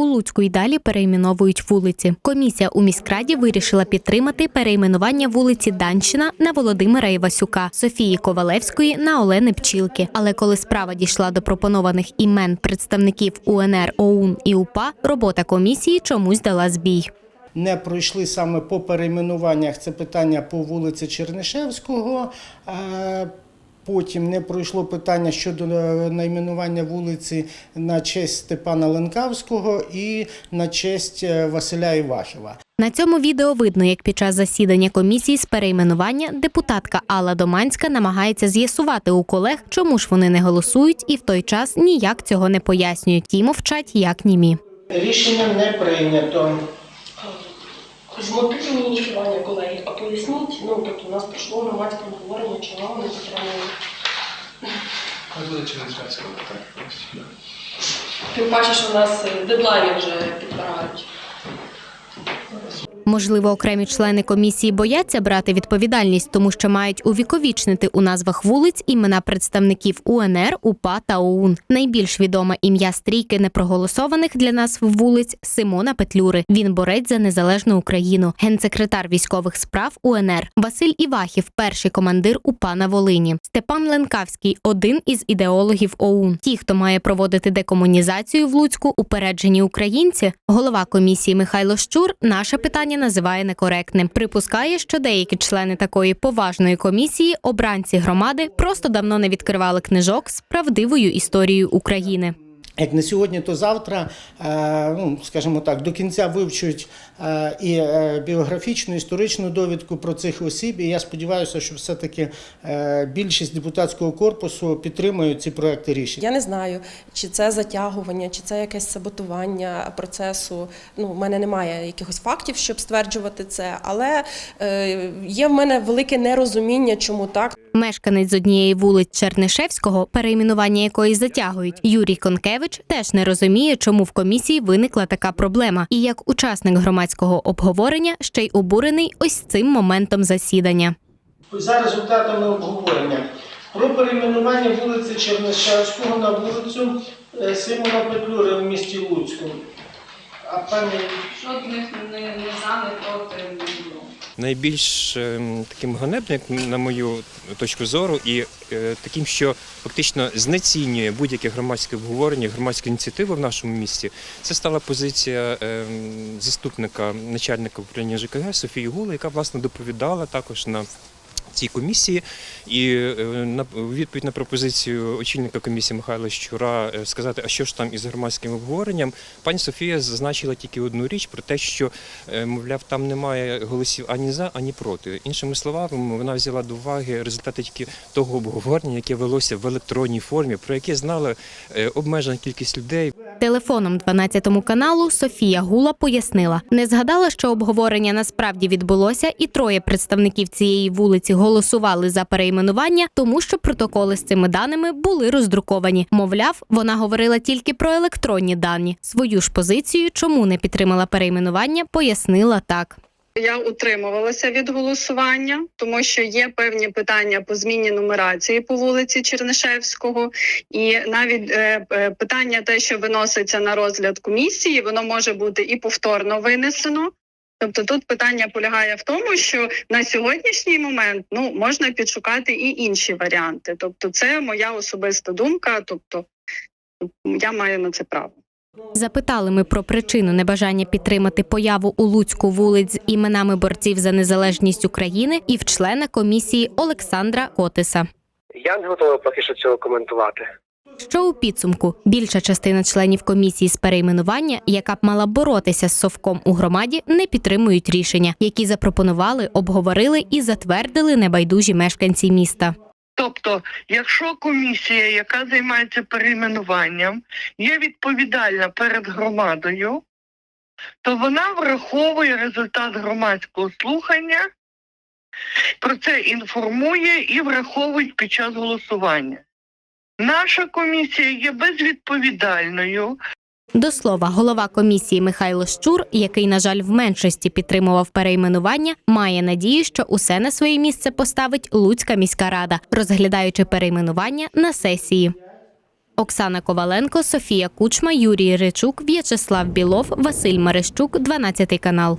У Луцьку й далі перейменовують вулиці. Комісія у міськраді вирішила підтримати перейменування вулиці Данщина на Володимира Івасюка, Софії Ковалевської на Олени Пчілки. Але коли справа дійшла до пропонованих імен представників УНР, ОУН і УПА, робота комісії чомусь дала збій. не пройшли саме по перейменуваннях. Це питання по вулиці Чернишевського. Потім не пройшло питання щодо е, найменування вулиці на честь Степана Ленкавського і на честь е, Василя Івахіва. На цьому відео видно, як під час засідання комісії з перейменування депутатка Алла Доманська намагається з'ясувати у колег, чому ж вони не голосують, і в той час ніяк цього не пояснюють. Ті мовчать як німі. Рішення не прийнято. З мотивів ініціювання, колеги, а поясніть, ну тобто у нас пройшло громадське обговорення, чого вони підтримуємо. Хай буде через Жацького, так. Тим паче, що у нас дедлайн вже підбирають. Можливо, окремі члени комісії бояться брати відповідальність, тому що мають увіковічнити у назвах вулиць імена представників УНР, УПА та ОУН. Найбільш відоме ім'я стрійки непроголосованих для нас вулиць Симона Петлюри. Він борець за незалежну Україну, генсекретар військових справ УНР. Василь Івахів, перший командир УПА на Волині. Степан Ленкавський один із ідеологів ОУН. Ті, хто має проводити декомунізацію в Луцьку, упереджені українці. Голова комісії Михайло Щур наше питання називає некоректним. Припускає, що деякі члени такої поважної комісії, обранці громади, просто давно не відкривали книжок з правдивою історією України. Як не сьогодні, то завтра, е, ну, скажімо так, до кінця вивчують е, і е, біографічну, історичну довідку про цих осіб. І я сподіваюся, що все-таки більшість депутатського корпусу підтримують ці проекти рішень. Я не знаю, чи це затягування, чи це якесь саботування процесу. Ну, в мене немає якихось фактів, щоб стверджувати це, але є в мене велике нерозуміння, чому так. Мешканець з однієї вулиць Чернишевського, перейменування якої затягують, Юрій Конкевич теж не розуміє, чому в комісії виникла така проблема. І як учасник громадського обговорення ще й обурений ось цим моментом засідання. За результатами обговорення про перейменування вулиці Чернишевського на вулицю е, Симона Петлюри в місті Луцьку. А пані Жодних не, не за, не проти. Найбільш ем, таким ганебним, на мою точку зору, і е, таким, що фактично знецінює будь-яке громадське обговорення, громадська ініціатива в нашому місті, це стала позиція ем, заступника начальника управління ЖКГ Софії Гули, яка власне доповідала також на. Цій комісії і е, на відповідь на пропозицію очільника комісії Михайла Щура е, сказати, а що ж там із громадським обговоренням, пані Софія зазначила тільки одну річ про те, що е, мовляв, там немає голосів ані за, ані проти. Іншими словами, вона взяла до уваги результати тільки того обговорення, яке велося в електронній формі, про яке знала обмежена кількість людей. Телефоном 12 каналу Софія Гула пояснила, не згадала, що обговорення насправді відбулося, і троє представників цієї вулиці голосували за перейменування, тому що протоколи з цими даними були роздруковані. Мовляв, вона говорила тільки про електронні дані. Свою ж позицію, чому не підтримала перейменування, пояснила так. Я утримувалася від голосування, тому що є певні питання по зміні нумерації по вулиці Чернишевського, і навіть е, е, питання, те, що виноситься на розгляд комісії, воно може бути і повторно винесено. Тобто тут питання полягає в тому, що на сьогоднішній момент ну можна підшукати і інші варіанти. Тобто, це моя особиста думка. Тобто я маю на це право. Запитали ми про причину небажання підтримати появу у Луцьку вулиць з іменами борців за незалежність України і в члена комісії Олександра Котиса. Я не готовий поки що цього коментувати. Що у підсумку більша частина членів комісії з перейменування, яка б мала боротися з совком у громаді, не підтримують рішення, які запропонували, обговорили і затвердили небайдужі мешканці міста. Тобто, якщо комісія, яка займається перейменуванням, є відповідальна перед громадою, то вона враховує результат громадського слухання, про це інформує і враховує під час голосування. Наша комісія є безвідповідальною, До слова, голова комісії Михайло Щур, який, на жаль, в меншості підтримував перейменування, має надію, що усе на своє місце поставить Луцька міська рада, розглядаючи перейменування на сесії. Оксана Коваленко, Софія Кучма, Юрій Ричук, В'ячеслав Білов, Василь Мерещук, 12 канал.